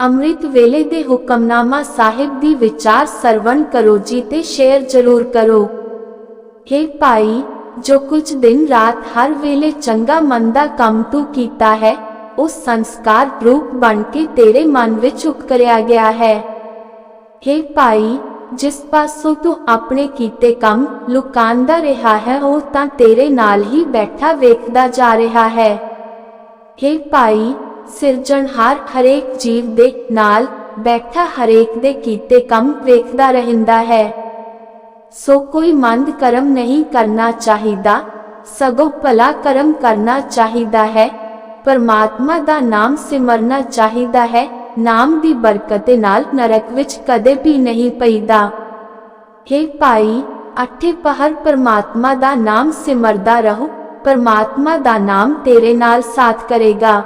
ਅੰਮ੍ਰਿਤ ਵੇਲੇ ਦੇ ਹੁਕਮਨਾਮਾ ਸਾਹਿਬ ਦੀ ਵਿਚਾਰ ਸਰਵਣ ਕਰੋ ਜੀ ਤੇ ਸ਼ੇਅਰ ਜ਼ਰੂਰ ਕਰੋ हे ਭਾਈ ਜੋ ਕੁਝ ਦਿਨ ਰਾਤ ਹਰ ਵੇਲੇ ਚੰਗਾ ਮੰਦਾ ਕੰਮ ਤੂੰ ਕੀਤਾ ਹੈ ਉਹ ਸੰਸਕਾਰ ਰੂਪ ਬਣ ਕੇ ਤੇਰੇ ਮਨ ਵਿੱਚ ਉਕਰਿਆ ਗਿਆ ਹੈ हे ਭਾਈ ਜਿਸ ਪਾਸੋਂ ਤੂੰ ਆਪਣੇ ਕੀਤੇ ਕੰਮ ਲੁਕਾਉਂਦਾ ਰਿਹਾ ਹੈ ਉਹ ਤਾਂ ਤੇਰੇ ਨਾਲ ਹੀ ਬੈਠਾ ਵੇਖਦਾ ਜਾ ਰਿਹਾ ਹੈ हे ਭਾਈ ਸਿਰਜਣਹਾਰ ਹਰੇਕ ਜੀਵ ਦੇ ਨਾਲ ਬੈਠਾ ਹਰੇਕ ਦੇ ਕੀਤੇ ਕੰਮ ਵੇਖਦਾ ਰਹਿੰਦਾ ਹੈ। ਸੋ ਕੋਈ ਮੰਦ ਕਰਮ ਨਹੀਂ ਕਰਨਾ ਚਾਹੀਦਾ, ਸਗੋਂ ਭਲਾ ਕਰਮ ਕਰਨਾ ਚਾਹੀਦਾ ਹੈ। ਪਰਮਾਤਮਾ ਦਾ ਨਾਮ ਸਿਮਰਨਾ ਚਾਹੀਦਾ ਹੈ, ਨਾਮ ਦੀ ਬਰਕਤ ਦੇ ਨਾਲ ਨਰਕ ਵਿੱਚ ਕਦੇ ਵੀ ਨਹੀਂ ਪਈਦਾ। हे ਭਾਈ, ਅੱਠੇ ਪਹਰ ਪਰਮਾਤਮਾ ਦਾ ਨਾਮ ਸਿਮਰਦਾ ਰਹੋ, ਪਰਮਾਤਮਾ ਦਾ ਨਾਮ ਤੇਰੇ ਨਾਲ ਸਾਥ ਕਰੇਗਾ।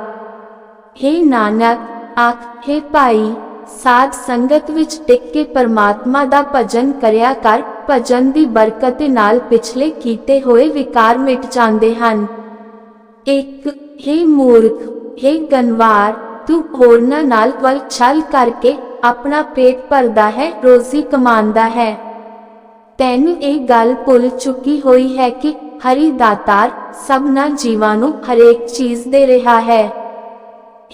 हे ਨਾਨਕ ਆਖ हे ਭਾਈ ਸਾਧ ਸੰਗਤ ਵਿੱਚ ਟਿਕ ਕੇ ਪਰਮਾਤਮਾ ਦਾ ਭਜਨ ਕਰਿਆ ਕਰ ਭਜਨ ਦੀ ਬਰਕਤ ਦੇ ਨਾਲ ਪਿਛਲੇ ਕੀਤੇ ਹੋਏ ਵਿਕਾਰ ਮਿਟ ਜਾਂਦੇ ਹਨ ਇੱਕ हे ਮੂਰਖ हे ਗਨਵਾਰ ਤੂੰ ਹੋਰਨਾਂ ਨਾਲ ਵਲ ਛਲ ਕਰਕੇ ਆਪਣਾ ਪੇਟ ਭਰਦਾ ਹੈ ਰੋਜ਼ੀ ਕਮਾਉਂਦਾ ਹੈ ਤੈਨੂੰ ਇਹ ਗੱਲ ਭੁੱਲ ਚੁੱਕੀ ਹੋਈ ਹੈ ਕਿ ਹਰੀ ਦਾਤਾਰ ਸਭਨਾ ਜੀਵਾਂ ਨੂੰ ਹਰੇਕ ਚੀਜ਼ ਦੇ ਰਿਹਾ ਹੈ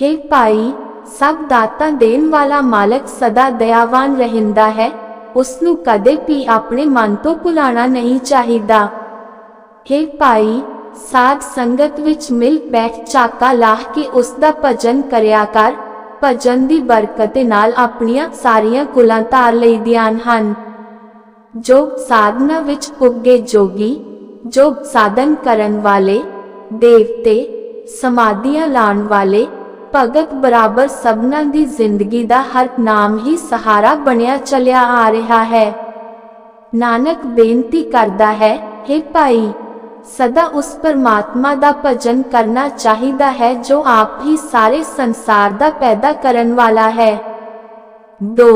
हे ਭਾਈ, ਸਭ ਦਾਤਾਂ ਦੇਣ ਵਾਲਾ ਮਾਲਕ ਸਦਾ ਦਇਆਵਾਨ ਰਹਿੰਦਾ ਹੈ ਉਸ ਨੂੰ ਕਦੇ ਵੀ ਆਪਣੇ ਮਨ ਤੋਂ ਭੁਲਾਣਾ ਨਹੀਂ ਚਾਹੀਦਾ। हे ਭਾਈ, ਸਾਧ ਸੰਗਤ ਵਿੱਚ ਮਿਲ ਬੈਠ ਚਾਕਾ ਲਾਹ ਕੇ ਉਸ ਦਾ ਭਜਨ ਕਰਿਆ ਕਰ, ਭਜਨ ਦੀ ਬਰਕਤ ਨਾਲ ਆਪਣੀਆਂ ਸਾਰੀਆਂ ਕੁਲਾਂ ਧਾਰ ਲਈਦੀਆਂ ਹਨ। ਜੋ ਸਾਧਨਾ ਵਿੱਚ ਉੱਗੇ ਜੋਗੀ, ਜੋ ਸਾਧਨ ਕਰਨ ਵਾਲੇ, ਦੇਵਤੇ, ਸਮਾਧੀਆਂ ਲਾਣ ਵਾਲੇ ਭਗਤ ਬਰਾਬਰ ਸਭਨਾਂ ਦੀ ਜ਼ਿੰਦਗੀ ਦਾ ਹਰ ਨਾਮ ਹੀ ਸਹਾਰਾ ਬਣਿਆ ਚੱਲਿਆ ਆ ਰਿਹਾ ਹੈ। ਨਾਨਕ ਬੇਨਤੀ ਕਰਦਾ ਹੈ हे ਭਾਈ, ਸਦਾ ਉਸ ਪਰਮਾਤਮਾ ਦਾ ਭਜਨ ਕਰਨਾ ਚਾਹੀਦਾ ਹੈ ਜੋ ਆਪ ਹੀ ਸਾਰੇ ਸੰਸਾਰ ਦਾ ਪੈਦਾ ਕਰਨ ਵਾਲਾ ਹੈ। 2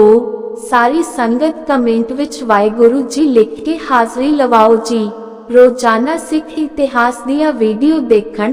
ਸਾਰੀ ਸੰਗਤ ਕਮੈਂਟ ਵਿੱਚ ਵਾਹਿਗੁਰੂ ਜੀ ਲਿਖ ਕੇ ਹਾਜ਼ਰੀ ਲਵਾਓ ਜੀ। ਰੋਜ਼ਾਨਾ ਸਿੱਖ ਇਤਿਹਾਸ ਦੀਆਂ ਵੀਡੀਓ ਦੇਖਣ